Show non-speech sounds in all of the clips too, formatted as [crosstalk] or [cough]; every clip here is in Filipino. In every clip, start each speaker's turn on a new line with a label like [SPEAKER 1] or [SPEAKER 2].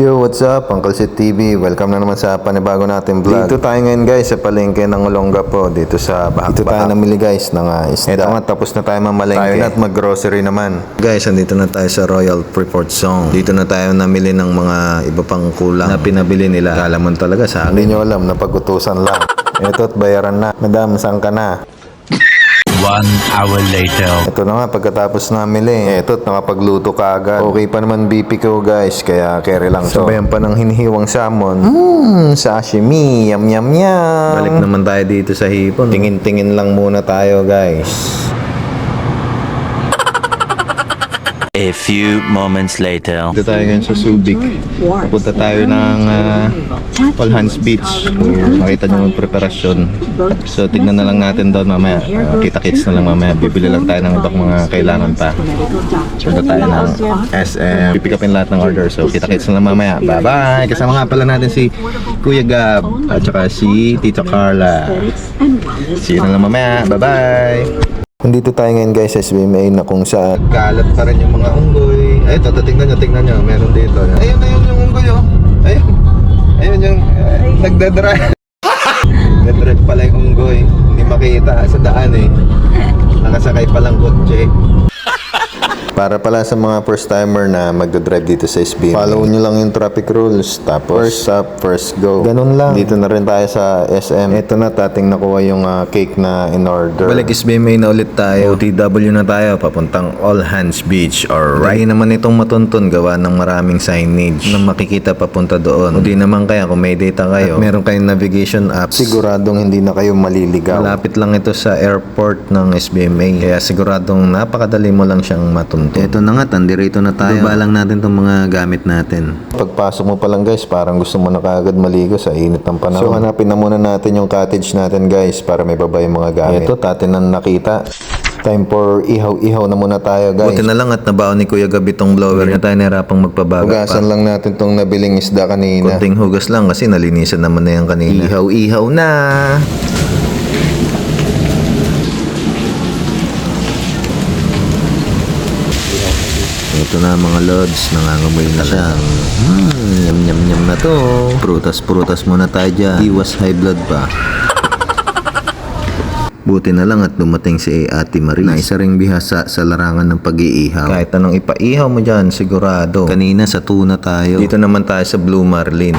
[SPEAKER 1] Yo, what's up? Uncle Sid TV. Welcome na naman sa panibago natin vlog. Dito tayo ngayon guys sa palengke ng Olongapo dito sa Bahak. Dito tayo namili guys ng uh, isda. Ito nga tapos na tayo mamalengke. Tayo na at mag-grocery naman. Guys, andito na tayo sa Royal Freeport Zone. Dito na tayo namili ng mga iba pang kulang na pinabili nila. Kala mo talaga sa akin. Hindi nyo alam, napag-utusan lang. [laughs] Ito at bayaran na. Madam, saan ka na?
[SPEAKER 2] One hour later.
[SPEAKER 1] Ito na nga, pagkatapos namili, eto, nakapagluto ka agad. Okay pa naman BP ko guys, kaya carry lang to. Sabayan pa ng hinihiwang salmon. Mmm, sashimi, yum yum yum. Balik naman tayo dito sa hipon. Tingin-tingin lang muna tayo guys.
[SPEAKER 2] A few moments later.
[SPEAKER 1] Dito tayo ngayon sa Subic. Punta tayo ng uh, All Hands Beach. Makita nyo yung preparasyon. So tignan na lang natin doon mamaya. Uh, kita-kits na lang mamaya. Bibili lang tayo ng ibang mga kailangan pa. Punta tayo ng SM. Pipick upin lahat ng order. So kita-kits na lang mamaya. Bye-bye! Kasama nga pala natin si Kuya Gab at saka si Tito Carla. See you na lang mamaya. Bye-bye! Nandito tayo ngayon guys sa SBMA na kung saan kalat pa rin yung mga unggoy. Ay, ito, tingnan nyo, tingnan nyo. Meron dito. Ayun, ayun yung unggoy, oh. Ayun. Ayun yung uh, nagdadrive. [laughs] Nagdadrive pala yung unggoy. Hindi makita sa daan eh. Nakasakay palang kotse. Para pala sa mga first timer na magdadrive dito sa SBMA. Follow nyo lang yung traffic rules. Tapos, first stop, first go. Ganun lang. Dito na rin tayo sa SM. Ito na, tating nakuha yung ah, cake na in order. Balik SBMA na ulit tayo. OTW na tayo, papuntang All Hands Beach. Alright. Hindi naman itong matuntun gawa ng maraming signage na makikita papunta doon. Hindi naman kaya kung may data kayo, at meron kayong navigation app, siguradong hindi na kayo maliligaw. Malapit lang ito sa airport ng SBMA. Kaya siguradong napakadali mo lang siyang matuntun. Ito na nga, tandirito na tayo. Baba lang natin itong mga gamit natin. Pagpasok mo pa lang guys, parang gusto mo na kaagad maligo sa init ng panahon. So hanapin na muna natin yung cottage natin guys para may baba yung mga gamit. Ito, tatin na nakita. Time for ihaw-ihaw na muna tayo guys. Buti na lang at nabaon ni Kuya Gabi tong blower. Na tayo nahirapang magpabaga Hugasan lang natin tong nabiling isda kanina. Kunting hugas lang kasi nalinisan naman na yan kanina. Ihaw-ihaw na! Ito na mga lods, nangangamoy na siya. Hmm, yum yum yum na to. Prutas-prutas muna tayo dyan. Iwas high blood pa. Buti na lang at dumating si Ate Marie na isa ring bihasa sa larangan ng pag-iihaw. Kahit anong ipaihaw mo dyan, sigurado. Kanina sa tuna tayo. Dito naman tayo sa Blue Marlin.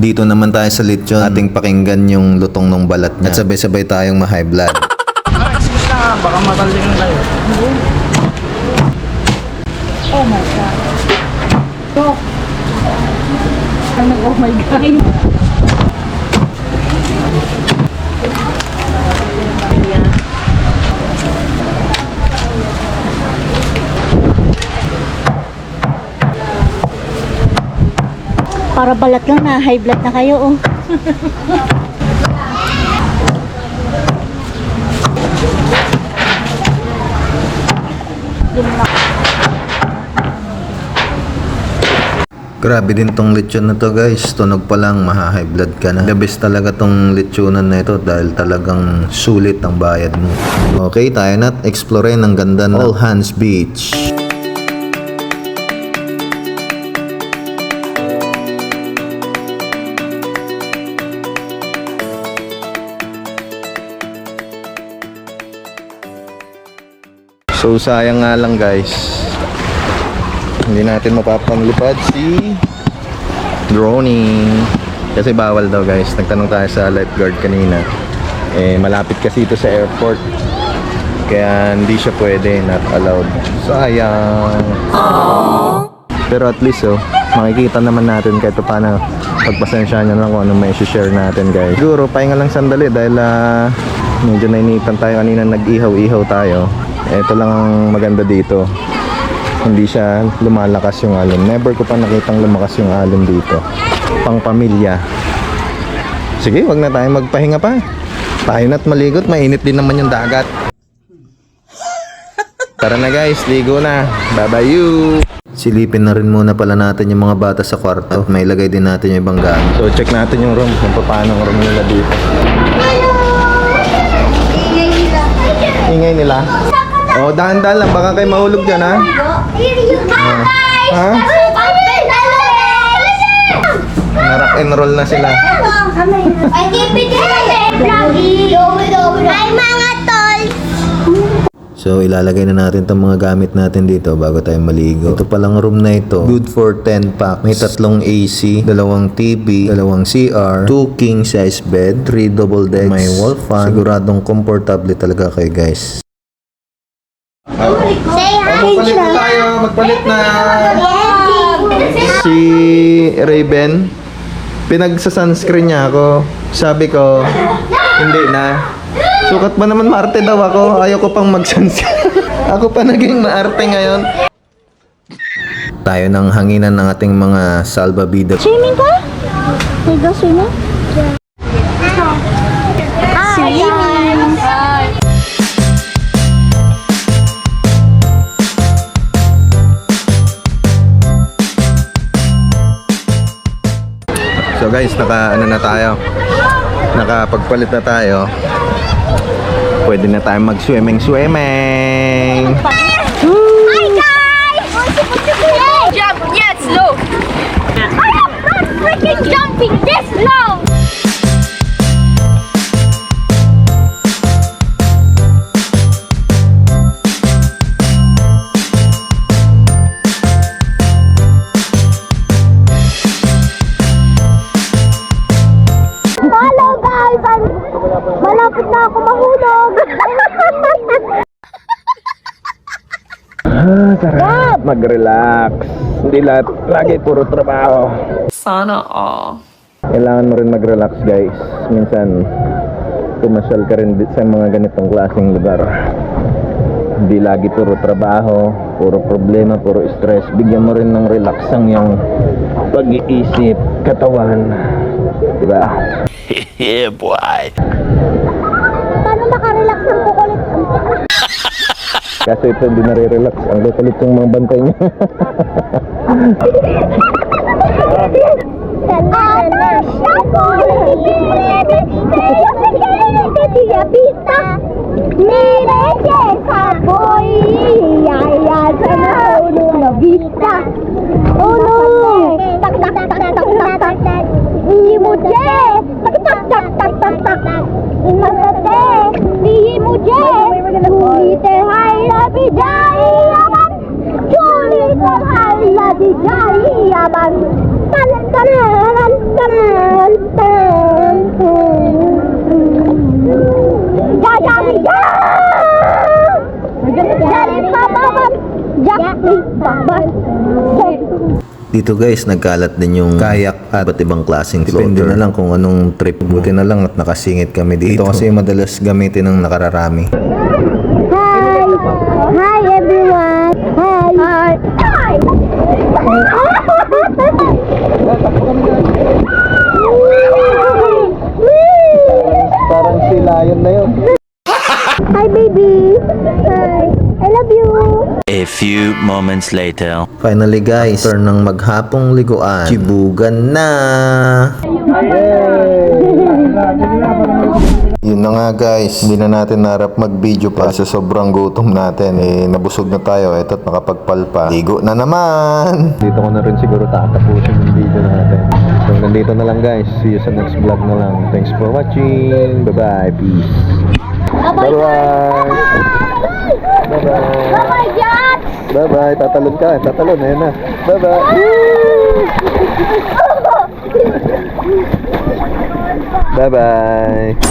[SPEAKER 1] Dito naman tayo sa lechon. Ating pakinggan yung lutong ng balat niya. At sabay-sabay tayong ma-high blood.
[SPEAKER 3] Excuse na baka matalingan kayo.
[SPEAKER 4] Oh my God. Ano, oh my God. Para balat lang na, high blood na kayo, oh.
[SPEAKER 1] Grabe din tong lechon na to guys. Tunog pa lang, maha-high blood ka na. The best talaga tong lechonan na ito dahil talagang sulit ang bayad mo. Okay, tayo na explore ang ganda ng All Hands Beach. So sayang nga lang guys. Hindi natin mapapanglipad si droning. Kasi bawal daw guys. Nagtanong tayo sa lifeguard kanina. Eh malapit kasi ito sa airport. Kaya hindi siya pwede, not allowed. Sayang. Pero at least oh, makikita naman natin kahit pa paano pagpasensya nyo lang kung ano may share natin guys. Siguro pahinga lang sandali dahil ah, medyo nainitan tayo kanina nag-ihaw-ihaw tayo. Ito lang ang maganda dito. Hindi siya lumalakas yung alon. Never ko pa nakitang lumakas yung alon dito. Pang pamilya. Sige, wag na tayo magpahinga pa. Tayo na't maligot, mainit din naman yung dagat. Tara na guys, ligo na. Bye-bye you! Silipin na rin muna pala natin yung mga bata sa kwarto. May lagay din natin yung ibang gamit. So check natin yung room, kung paano ang room nila dito. Ingay nila. Oh, dahan-dahan lang, baka kayo mahulog dyan ha. Ha? Narak and roll na sila.
[SPEAKER 5] Ay, keep it Ay, mga tol!
[SPEAKER 1] So ilalagay na natin itong mga gamit natin dito bago tayo maligo. Ito palang room na ito, good for 10 packs. May tatlong AC, dalawang TV, dalawang CR, 2 king size bed, 3 double decks, may wall fan. Siguradong komportable talaga kayo guys.
[SPEAKER 5] Say hi!
[SPEAKER 1] Magpalit na tayo, magpalit na. Si Raven, pinagsa-sunscreen niya ako. Sabi ko, hindi na. Sukat ba naman maarte daw ako? Ayaw ko pang mag-sunscreen. [laughs] ako pa naging maarte ngayon. Tayo ng hanginan ng ating mga salbabida.
[SPEAKER 4] Swimming ka? May go? Swimming!
[SPEAKER 1] Naka ano na tayo. Nakapagpalit na tayo. Pwede na tayo mag-swimming swimming.
[SPEAKER 5] Hi, guys! Jump, yes, slow! I am not freaking jumping this low!
[SPEAKER 1] Mag-relax. Hindi lahat, lagi puro trabaho.
[SPEAKER 6] Sana all.
[SPEAKER 1] Kailangan mo rin mag-relax guys. Minsan, pumasyal ka rin sa mga ganitong klaseng lugar. Hindi lagi puro trabaho, puro problema, puro stress. Bigyan mo rin ng relax ang yung pag-iisip, katawan. Diba? [laughs]
[SPEAKER 2] Yeah, boy.
[SPEAKER 1] Kaso ito hindi nare-relax. Ang kukulit yung mga bantay niya. [laughs]
[SPEAKER 5] Oh no! Tak tak tak tak tak tak tak. Ini. Tak jai aman. Tulite hai labi jai aman. Tan tan tan tan tan. Jajari ja. Jari papaman. Jari papaman.
[SPEAKER 1] Dito guys, nagkalat din yung kayak at iba't ibang klaseng floater. Depende na lang kung anong trip. Buti na lang at nakasingit kami dito. Ito kasi madalas gamitin ng nakararami.
[SPEAKER 5] Hi! Hi everyone! Hi! Hi!
[SPEAKER 1] Parang si Lion na yun.
[SPEAKER 5] Hi baby! Hi! I love you!
[SPEAKER 2] A few moments later.
[SPEAKER 1] Finally guys, after ng maghapong liguan, chibugan na! Yun na nga guys, hindi na natin narap mag-video pa sa sobrang gutom natin. Eh, nabusog na tayo, eto at nakapagpalpa. Ligo na naman! Dito ko na rin siguro tatapusin yung video natin. So, nandito na lang guys. See you sa next vlog na lang. Thanks for watching. Bye-bye. Peace. Bye-bye. Bye-bye. Bye-bye. Tatalon ka. Tatalon. Ayan na. Bye-bye. Bye-bye.